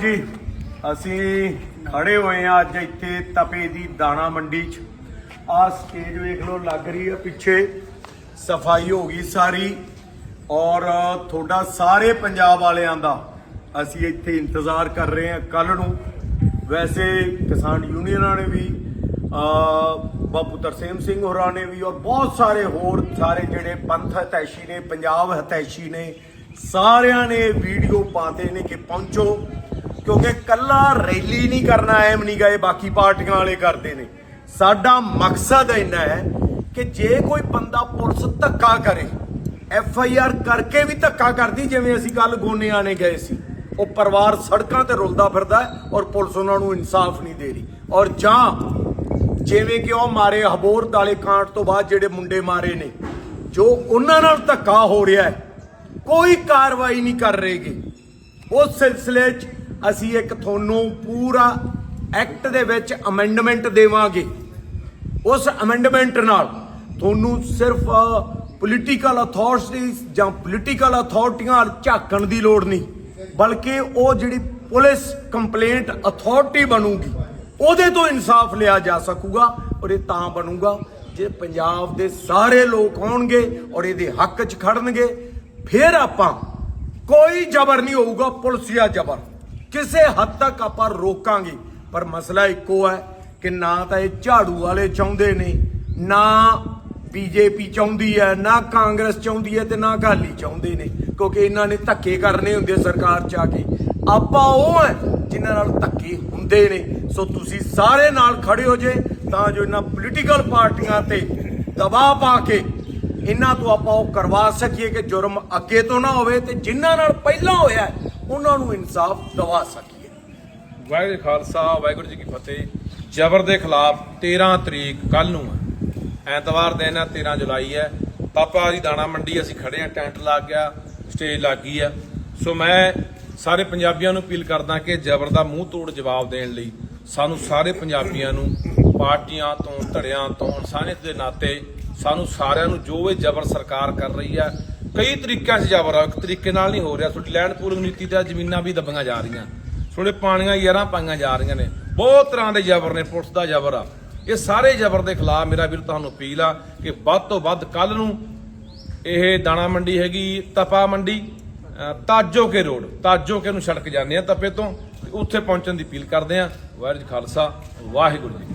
ਜੀ, ਅਸੀਂ ਖੜੇ ਹੋਏ ਆ ਅੱਜ ਇੱਥੇ ਤਪੇ ਦੀ ਦਾਣਾ ਮੰਡੀ 'ਚ। ਆਹ ਸਟੇਜ ਵੇਖ ਲਓ, ਲੱਗ ਰਹੀ ਹੈ ਪਿੱਛੇ। ਸਫ਼ਾਈ ਹੋ ਗਈ ਸਾਰੀ। ਔਰ ਤੁਹਾਡਾ ਸਾਰੇ ਪੰਜਾਬ ਵਾਲਿਆਂ ਦਾ ਅਸੀਂ ਇੱਥੇ ਇੰਤਜ਼ਾਰ ਕਰ ਰਹੇ ਹਾਂ ਕੱਲ ਨੂੰ। ਵੈਸੇ ਕਿਸਾਨ ਯੂਨੀਅਨਾਂ ਨੇ ਵੀ ਬਾਪੂ ਤਰਸੇਮ ਸਿੰਘ ਹੋਰਾਂ ਨੇ ਵੀ ਔਰ ਬਹੁਤ ਸਾਰੇ ਹੋਰ ਸਾਰੇ ਜਿਹੜੇ ਪੰਥ ਹਤੈਸ਼ੀ ਨੇ, ਪੰਜਾਬ ਹਤੈਸ਼ੀ ਨੇ, ਸਾਰਿਆਂ ਨੇ ਵੀਡੀਓ ਪਾਤੇ ਨੇ ਕਿ ਪਹੁੰਚੋ। ਕਿਉਂਕਿ ਕੱਲਾ ਰੈਲੀ ਨਹੀਂ ਕਰਨਾ, ਐਮ ਨਹੀਂ ਗਏ ਬਾਕੀ ਪਾਰਟੀਆਂ ਵਾਲੇ ਕਰਦੇ ਨੇ। ਸਾਡਾ ਮਕਸਦ ਇੰਨਾ ਹੈ ਕਿ ਜੇ ਕੋਈ ਬੰਦਾ ਪੁਲਿਸ ਧੱਕਾ ਕਰੇ, ਐਫ ਆਈ ਆਰ ਕਰਕੇ ਵੀ ਧੱਕਾ ਕਰਦੀ, ਜਿਵੇਂ ਅਸੀਂ ਕੱਲ ਗੋਨਿਆਂ ਨੇ ਗਏ ਸੀ। ਉਹ ਪਰਿਵਾਰ ਸੜਕਾਂ ਤੇ ਰੁਲਦਾ ਫਿਰਦਾ ਔਰ ਪੁਲਿਸ ਉਹਨਾਂ ਨੂੰ ਇਨਸਾਫ ਨਹੀਂ ਦੇ ਰਹੀ। ਔਰ ਜਾਂ ਜਿਵੇਂ ਕਿ ਉਹ ਮਾਰੇ ਹਬੋਰ ਤਾਲੇ ਕਾਂਟ ਤੋਂ ਬਾਅਦ ਜਿਹੜੇ ਮੁੰਡੇ ਮਾਰੇ ਨੇ, ਜੋ ਉਹਨਾਂ ਨਾਲ ਧੱਕਾ ਹੋ ਰਿਹਾ ਹੈ, ਕੋਈ ਕਾਰਵਾਈ ਨਹੀਂ ਕਰ ਰਹੇਗੀ। ਉਸ ਸਿਲਸਿਲੇ 'ਚ ਅਸੀਂ ਇੱਕ ਤੁਹਾਨੂੰ ਪੂਰਾ ਐਕਟ ਦੇ ਵਿੱਚ ਅਮੈਂਡਮੈਂਟ ਦੇਵਾਂਗੇ। ਉਸ ਅਮੈਂਡਮੈਂਟ ਨਾਲ ਤੁਹਾਨੂੰ ਸਿਰਫ ਪੋਲੀਟੀਕਲ ਅਥਾਰਟੀਜ਼ ਜਾਂ ਪੋਲੀਟੀਕਲ ਅਥਾਰਟੀਆਂ ਝਾਕਣ ਦੀ ਲੋੜ ਨਹੀਂ। ਬਲਕਿ ਉਹ ਜਿਹੜੀ ਪੁਲਿਸ ਕੰਪਲੇਂਟ ਅਥਾਰਟੀ ਬਣੂਗੀ, ਉਹਦੇ ਤੋਂ ਇਨਸਾਫ ਲਿਆ ਜਾ ਸਕੂਗਾ ਔਰ ਇਹ ਤਾਂ ਬਣੂਗਾ ਜੇ ਪੰਜਾਬ ਦੇ ਸਾਰੇ ਲੋਕ ਆਉਣਗੇ ਔਰ ਇਹਦੇ ਹੱਕ 'ਚ ਖੜਨਗੇ। ਫਿਰ ਆਪਾਂ ਕੋਈ ਜ਼ਬਰ ਨਹੀਂ ਹੋਊਗਾ ਪੁਲਿਸੀਆ ਜ਼ਬਰ। ਕਿਸੇ ਹੱਦ ਤੱਕ ਆਪਾਂ ਰੋਕਾਂਗੇ। ਪਰ ਮਸਲਾ ਇੱਕੋ ਹੈ ਕਿ ਨਾ ਤਾਂ ਇਹ ਝਾੜੂ ਵਾਲੇ ਚਾਹੁੰਦੇ ਨੇ, ਨਾ ਬੀਜੇਪੀ ਚਾਹੁੰਦੀ ਹੈ, ਨਾ ਕਾਂਗਰਸ ਚਾਹੁੰਦੀ ਹੈ ਤੇ ਨਾ ਅਕਾਲੀ ਚਾਹੁੰਦੇ ਨੇ, ਕਿਉਂਕਿ ਇਹਨਾਂ ਨੇ ਧੱਕੇ ਕਰਨੇ ਹੁੰਦੇ ਸਰਕਾਰ ਚ ਆ ਕੇ। ਆਪਾਂ ਉਹ ਹੈ ਜਿਨ੍ਹਾਂ ਨਾਲ ਧੱਕੇ ਹੁੰਦੇ ਨੇ। ਸੋ ਤੁਸੀਂ ਸਾਰੇ ਨਾਲ ਖੜੇ ਹੋ ਜੇ, ਤਾਂ ਜੋ ਇਹਨਾਂ ਪੋਲੀਟੀਕਲ ਪਾਰਟੀਆਂ ਤੇ ਦਬਾਅ ਪਾ ਕੇ ਇਹਨਾਂ ਤੋਂ ਆਪਾਂ ਉਹ ਕਰਵਾ ਸਕੀਏ ਕਿ ਜੁਰਮ ਅੱਗੇ ਤੋਂ ਨਾ ਹੋਵੇ ਤੇ ਜਿਨ੍ਹਾਂ ਨਾਲ ਪਹਿਲਾਂ ਹੋਇਆ ਉਹਨਾਂ ਨੂੰ ਇਨਸਾਫ ਦਵਾ ਸਕੀਏ। ਵਾਹਿਗੁਰੂ ਜੀ ਖਾਲਸਾ, ਵਾਹਿਗੁਰੂ ਜੀ ਕੀ ਫਤਿਹ। ਜ਼ਬਰ ਦੇ ਖਿਲਾਫ 13 ਤਰੀਕ ਕੱਲ ਨੂੰ ਹੈ। ਐਤਵਾਰ ਦਿਨ ਹੈ 13 ਜੁਲਾਈ ਹੈ। ਪਾਪਾ ਦੀ ਦਾਣਾ ਮੰਡੀ ਅਸੀਂ ਖੜੇ ਆ ਟੈਂਟ ਲੱਗ ਗਿਆ, ਸਟੇਜ ਲੱਗ ਗਈ ਆ ਸੋ ਮੈਂ ਸਾਰੇ ਪੰਜਾਬੀਆਂ ਨੂੰ ਅਪੀਲ ਕਰਦਾ ਕਿ ਜ਼ਬਰ ਦਾ ਮੂੰਹ ਤੋੜ ਜਵਾਬ ਦੇਣ ਲਈ ਸਾਨੂੰ ਸਾਰੇ ਪੰਜਾਬੀਆਂ ਨੂੰ ਪਾਰਟੀਆਂ ਤੋਂ, ਧੜਿਆਂ ਤੋਂ ਇਨਸਾਨੀਅਤ ਦੇ ਨਾਤੇ ਸਾਨੂੰ ਸਾਰਿਆਂ ਨੂੰ ਜੋ ਇਹ ਜ਼ਬਰ ਸਰਕਾਰ ਕਰ ਰਹੀ ਹੈ ਕਈ ਤਰੀਕਿਆਂ 'ਚ ਜ਼ਬਰ ਆ ਇੱਕ ਤਰੀਕੇ ਨਾਲ ਨਹੀਂ ਹੋ ਰਿਹਾ। ਤੁਹਾਡੀ ਲੈਂਡ ਪੂਲਿੰਗ ਨੀਤੀ ਤੇ ਜ਼ਮੀਨਾਂ ਵੀ ਦੱਬੀਆਂ ਜਾ ਰਹੀਆਂ। ਤੁਹਾਡੇ ਪਾਣੀਆਂ ਯਾਰਾਂ ਪਾਈਆਂ ਜਾ ਰਹੀਆਂ ਨੇ। ਬਹੁਤ ਤਰ੍ਹਾਂ ਦੇ ਜ਼ਬਰ ਨੇ, ਪੁਲਿਸ ਦਾ ਜ਼ਬਰ ਆ। ਇਹ ਸਾਰੇ ਜ਼ਬਰ ਦੇ ਖਿਲਾਫ ਮੇਰਾ ਵੀਰ, ਤੁਹਾਨੂੰ ਅਪੀਲ ਆ ਕਿ ਵੱਧ ਤੋਂ ਵੱਧ ਕੱਲ ਨੂੰ ਇਹ ਦਾਣਾ ਮੰਡੀ ਹੈਗੀ, ਤਪਾ ਮੰਡੀ ਤਾਜੋ ਕੇ ਰੋਡ, ਤਾਜੋ ਕੇ ਨੂੰ ਸੜਕ ਜਾਂਦੇ ਆ ਤਪੇ ਤੋਂ ਉੱਥੇ ਪਹੁੰਚਣ ਦੀ ਅਪੀਲ ਕਰਦੇ ਆ। ਵਾਹਿਗੁਰੂ ਜੀ ਖਾਲਸਾ, ਵਾਹਿਗੁਰੂ ਜੀ